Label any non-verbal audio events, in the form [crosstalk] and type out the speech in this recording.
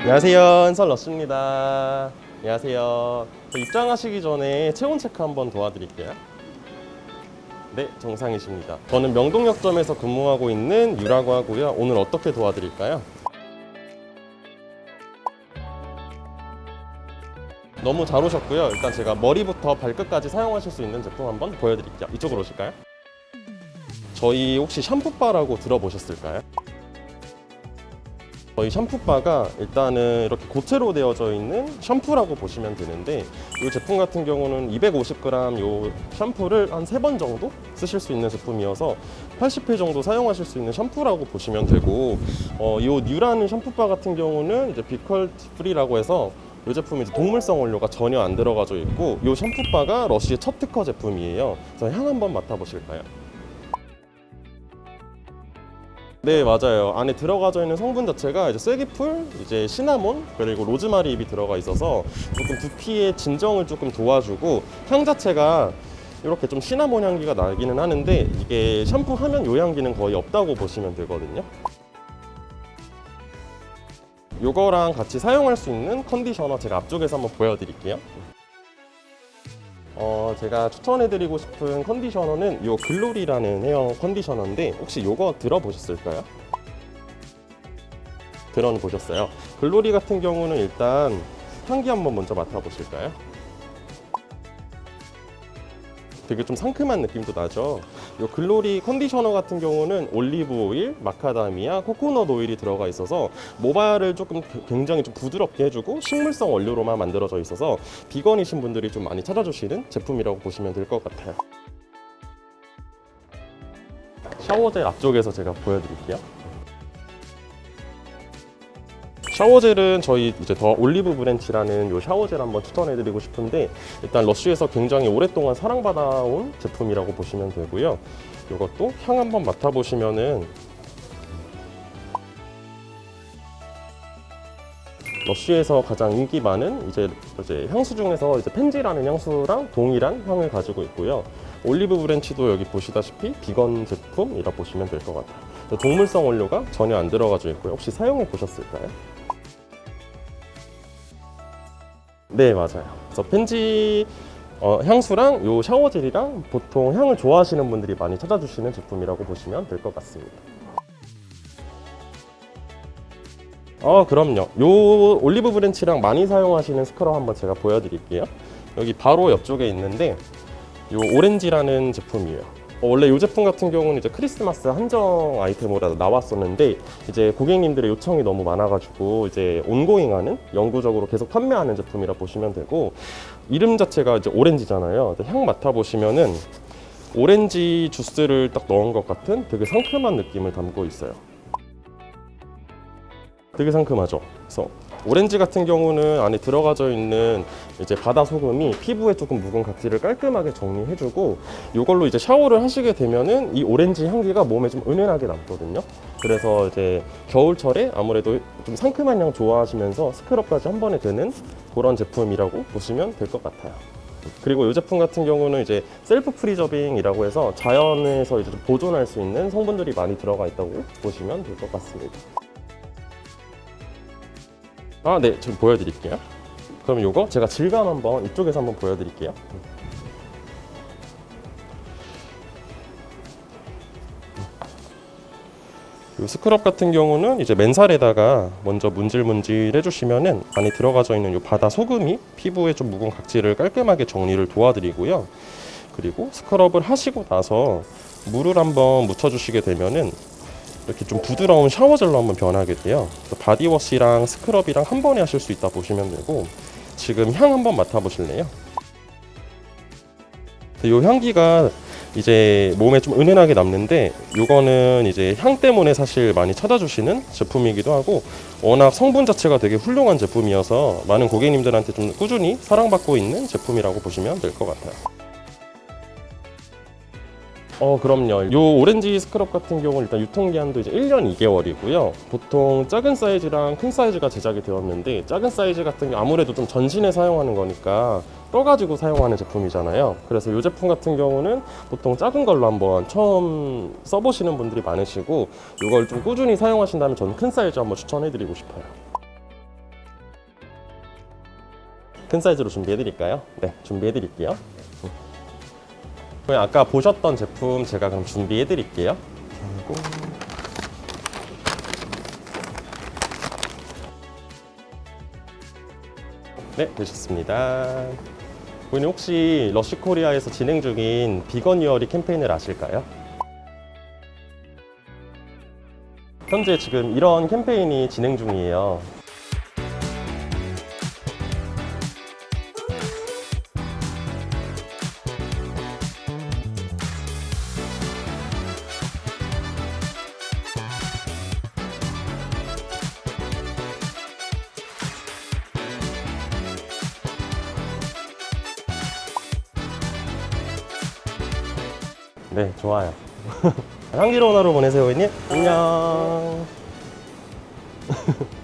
안녕하세요. 한설 러스입니다. 안녕하세요. 저 입장하시기 전에 체온 체크 한번 도와드릴게요. 네, 정상이십니다. 저는 명동역점에서 근무하고 있는 유라고 하고요. 오늘 어떻게 도와드릴까요? 너무 잘 오셨고요. 일단 제가 머리부터 발끝까지 사용하실 수 있는 제품 한번 보여드릴게요. 이쪽으로 오실까요? 저희 혹시 샴푸바라고 들어보셨을까요? 저희 샴푸바가 일단은 이렇게 고체로 되어져 있는 샴푸라고 보시면 되는데 이 제품 같은 경우는 250g 요 샴푸를 한 세 번 정도 쓰실 수 있는 제품이어서 80회 정도 사용하실 수 있는 샴푸라고 보시면 되고 어, 이 뉴라는 샴푸바 같은 경우는 이제 비컬 프리라고 해서 이 제품이 이제 동물성 원료가 전혀 안 들어가져 있고 이 샴푸바가 러쉬의 첫 특허 제품이에요. 그래서 향 한번 맡아보실까요? 네 맞아요. 안에 들어가져 있는 성분 자체가 이제 쐐기풀, 이제 시나몬 그리고 로즈마리 잎이 들어가 있어서 조금 두피의 진정을 조금 도와주고 향 자체가 이렇게 좀 시나몬 향기가 나기는 하는데 이게 샴푸하면 요 향기는 거의 없다고 보시면 되거든요. 요거랑 같이 사용할 수 있는 컨디셔너 제가 앞쪽에서 한번 보여드릴게요 어, 제가 추천해드리고 싶은 컨디셔너는 요 글로리라는 헤어 컨디셔너인데 혹시 요거 들어보셨을까요? 들어보셨어요? 글로리 같은 경우는 일단 향기 한번 먼저 맡아보실까요? 되게 좀 상큼한 느낌도 나죠. 요 글로리 컨디셔너 같은 경우는 올리브 오일, 마카다미아, 코코넛 오일이 들어가 있어서 모발을 조금 굉장히 좀 부드럽게 해주고 식물성 원료로만 만들어져 있어서 비건이신 분들이 좀 많이 찾아주시는 제품이라고 보시면 될 것 같아요. 샤워젤 앞쪽에서 제가 보여드릴게요. 샤워젤은 저희 이제 더 올리브 브랜치라는 요 샤워젤 한번 추천해드리고 싶은데 일단 러쉬에서 굉장히 오랫동안 사랑받아온 제품이라고 보시면 되고요. 이것도 향 한번 맡아보시면은 러쉬에서 가장 인기 많은 이제, 이제 향수 중에서 이제 펜지라는 향수랑 동일한 향을 가지고 있고요. 올리브 브랜치도 여기 보시다시피 비건 제품이라 보시면 될 것 같아요. 동물성 원료가 전혀 안 들어가져 있고요. 혹시 사용해 보셨을까요? 네 맞아요. 그래서 펜지 어, 향수랑 요 샤워젤이랑 보통 향을 좋아하시는 분들이 많이 찾아주시는 제품이라고 보시면 될 것 같습니다. 어 그럼요. 요 올리브 브랜치랑 많이 사용하시는 스크럽 한번 제가 보여드릴게요. 여기 바로 옆쪽에 있는데 요 오렌지라는 제품이에요. 어, 원래 이 제품 같은 경우는 이제 크리스마스 한정 아이템으로 나왔었는데 이제 고객님들의 요청이 너무 많아가지고 이제 온고잉하는 영구적으로 계속 판매하는 제품이라 보시면 되고 이름 자체가 이제 오렌지잖아요. 향 맡아 보시면은 오렌지 주스를 딱 넣은 것 같은 되게 상큼한 느낌을 담고 있어요. 되게 상큼하죠. 그래서 오렌지 같은 경우는 안에 들어가져 있는 이제 바다 소금이 피부에 조금 묵은 각질을 깔끔하게 정리해주고 이걸로 이제 샤워를 하시게 되면은 이 오렌지 향기가 몸에 좀 은은하게 남거든요. 그래서 이제 겨울철에 아무래도 좀 상큼한 향 좋아하시면서 스크럽까지 한 번에 되는 그런 제품이라고 보시면 될 것 같아요. 그리고 이 제품 같은 경우는 이제 셀프 프리저빙이라고 해서 자연에서 이제 좀 보존할 수 있는 성분들이 많이 들어가 있다고 보시면 될 것 같습니다. 아, 네, 좀 보여드릴게요. 그럼 요거 제가 질감 한번 이쪽에서 한번 보여드릴게요. 이 스크럽 같은 경우는 이제 맨살에다가 먼저 문질문질 해주시면은 안에 들어가져 있는 이 바다 소금이 피부에 좀 묵은 각질을 깔끔하게 정리를 도와드리고요. 그리고 스크럽을 하시고 나서 물을 한번 묻혀주시게 되면은 이렇게 좀 부드러운 샤워 젤로 한번 변하게 돼요. 그래서 바디워시랑 스크럽이랑 한 번에 하실 수 있다 보시면 되고 지금 향 한번 맡아보실래요? 이 향기가 이제 몸에 좀 은은하게 남는데 이거는 이제 향 때문에 사실 많이 찾아주시는 제품이기도 하고 워낙 성분 자체가 되게 훌륭한 제품이어서 많은 고객님들한테 좀 꾸준히 사랑받고 있는 제품이라고 보시면 될 것 같아요. 어, 그럼요. 요 오렌지 스크럽 같은 경우는 일단 유통기한도 이제 1년 2개월이고요. 보통 작은 사이즈랑 큰 사이즈가 제작이 되었는데 작은 사이즈 같은 경우 아무래도 좀 전신에 사용하는 거니까 떠가지고 사용하는 제품이잖아요. 그래서 이 제품 같은 경우는 보통 작은 걸로 한번 처음 써보시는 분들이 많으시고 이걸 좀 꾸준히 사용하신다면 저는 큰 사이즈 한번 추천해드리고 싶어요. 큰 사이즈로 준비해 드릴까요? 네, 준비해 드릴게요. 그럼 아까 보셨던 제품 제가 그럼 준비해 드릴게요. 네, 되셨습니다. 고객님 혹시 러시코리아에서 진행 중인 비건 유어리 캠페인을 아실까요? 현재 지금 이런 캠페인이 진행 중이에요. 네, 좋아요. [laughs] 향기로운 하루 보내세요, 고객님. 안녕. [laughs]